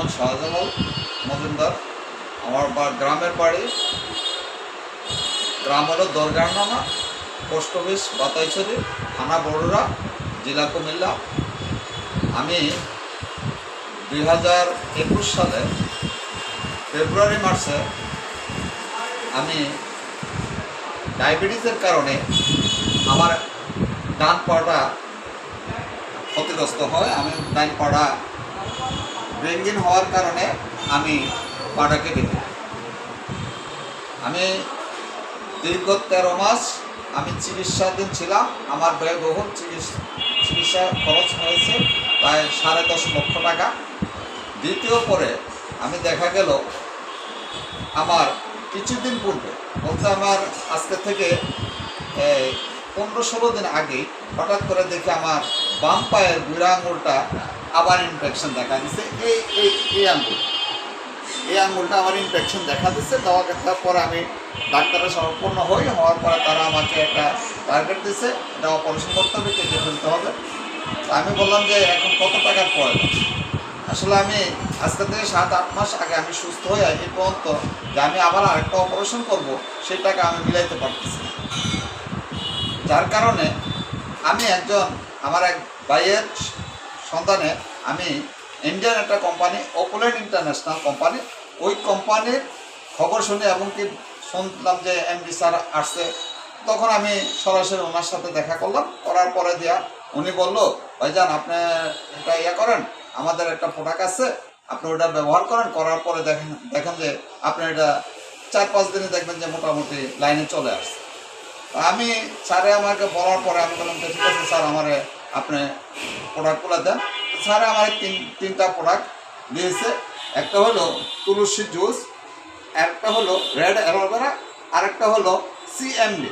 মোহাম্মদ শাহজালাল মজুমদার, আমার বা গ্রামের বাড়ি। গ্রাম হলো দরগারনামা, পোস্ট অফিস বাতাইছড়ি, থানা বড়ুরা, জেলা কুমিল্লা। আমি দুই হাজার একুশ সালে ফেব্রুয়ারি মাসে আমি ডায়াবেটিসের কারণে আমার ডান পাটা ক্ষতিগ্রস্ত হয়। আমি ডান পাটা ব্রেঙ্গিন হওয়ার কারণে আমি পাটা কেটে দিই। আমি দীর্ঘ তেরো মাস আমি চিকিৎসাধীন ছিলাম। আমার ব্যয়বহুল চিকিৎসা চিকিৎসা খরচ হয়েছে প্রায় সাড়ে দশ লক্ষ টাকা। দ্বিতীয় পরে আমি দেখা গেল আমার কিছুদিন পূর্বে, বলতে আমার আজকে থেকে পনেরো ষোলো দিন আগে হঠাৎ করে দেখি আমার বাম পায়ের বুড়া আঙুলটা আবার ইনফেকশন দেখা দিচ্ছে এই এই এই আঙুল এই আঙুলটা আমার ইনফেকশন দেখা দিচ্ছে দেওয়া দেখার পরে আমি ডাক্তারের সম্পূর্ণ হই। হওয়ার পরে তারা আমাকে একটা টার্গেট দিচ্ছে এটা অপারেশন করতে হবে, কেটে ফেলতে হবে। আমি বললাম যে, এখন কত টাকার প্রয়োজন? আসলে আমি আজকে থেকে সাত, আট মাস আগে আমি সুস্থ হয়ে এই পর্যন্ত যে আমি আবার আরেকটা অপারেশন করব, সেই টাকা আমি মিলাইতে পারতেছি যার কারণে আমি একজন, আমার এক ভাইয়ের সন্ধানে আমি ইন্ডিয়ান একটা কোম্পানি অপোলেন্ট ইন্টারন্যাশনাল কোম্পানি ওই কোম্পানির খবর শুনে এবং কি শুনলাম যে এমডি স্যার আসছে, তখন আমি সরাসরি ওনার সাথে দেখা করলাম, করার পরে দিয়া উনি বলল, ভাইজান, আপনি এটা ইয়ে করেন, আমাদের একটা প্রোডাক্ট আছে, আপনি ওটা ব্যবহার করেন, করার পরে দেখেন দেখেন যে আপনি এটা চার পাঁচ দিনে দেখবেন যে মোটামুটি লাইনে চলে আসছে। আমি স্যারে আমাকে বলার পরে আমি বললাম যে, ঠিক আছে স্যার আমারে আপনি প্রোডাক্টগুলো দেন। স্যারে আমার তিন তিনটা প্রোডাক্ট দিয়েছে। একটা হলো তুলসী জুস একটা হলো রেড অ্যালোভেরা আর একটা হলো সিএমডি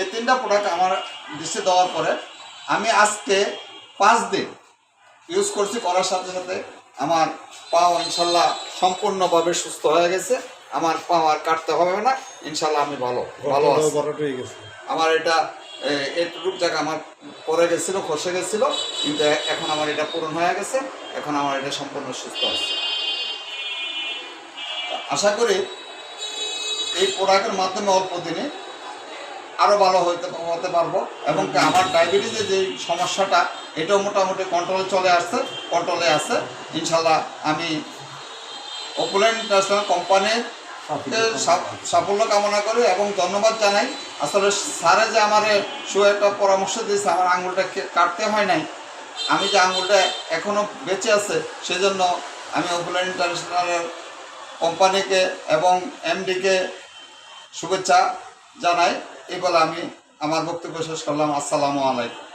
এই তিনটা প্রোডাক্ট আমার দিচ্ছে দেওয়ার পরে আমি আজকে পাঁচ দিন ইউজ করছি করার সাথে সাথে আমার পাও ইনশাল্লাহ সম্পূর্ণভাবে সুস্থ হয়ে গেছে। আমার পাও আর কাটতে হবে না। ইনশাল্লাহ আমি ভালো ভালো হয়ে আমার এটা এটুক জায়গা আমার পরে গেছিল, খসে গেছিল, কিন্তু এখন আমার এটা পূরণ হয়ে গেছে, এখন আমার এটা সম্পূর্ণ সুস্থ আছে। আশা করি এই প্রোডাক্টের মাধ্যমে অল্প দিনে আরও ভালো হইতে হতে পারব, এবং আমার ডায়াবেটিসের যে সমস্যাটা, এটাও মোটামুটি কন্ট্রোলে চলে আসছে কন্ট্রোলে আছে। ইনশাল্লাহ আমি অপুলেন্ট ইন্টারন্যাশনাল কোম্পানির সাফল্য কামনা করি এবং ধন্যবাদ জানাই। আসলে স্যারে যে আমার সু একটা পরামর্শ দিয়েছে আমার আঙুলটা কাটতে হয় নাই। আমি যে আঙুলটা এখনও বেঁচে আছে সেজন্য আমি ওপুলেন্ট ইন্টারন্যাশনালের কোম্পানিকে এবং এমডিকে শুভেচ্ছা জানাই। এই বলে আমি আমার বক্তব্য শেষ করলাম। আসসালামু আলাইকুম।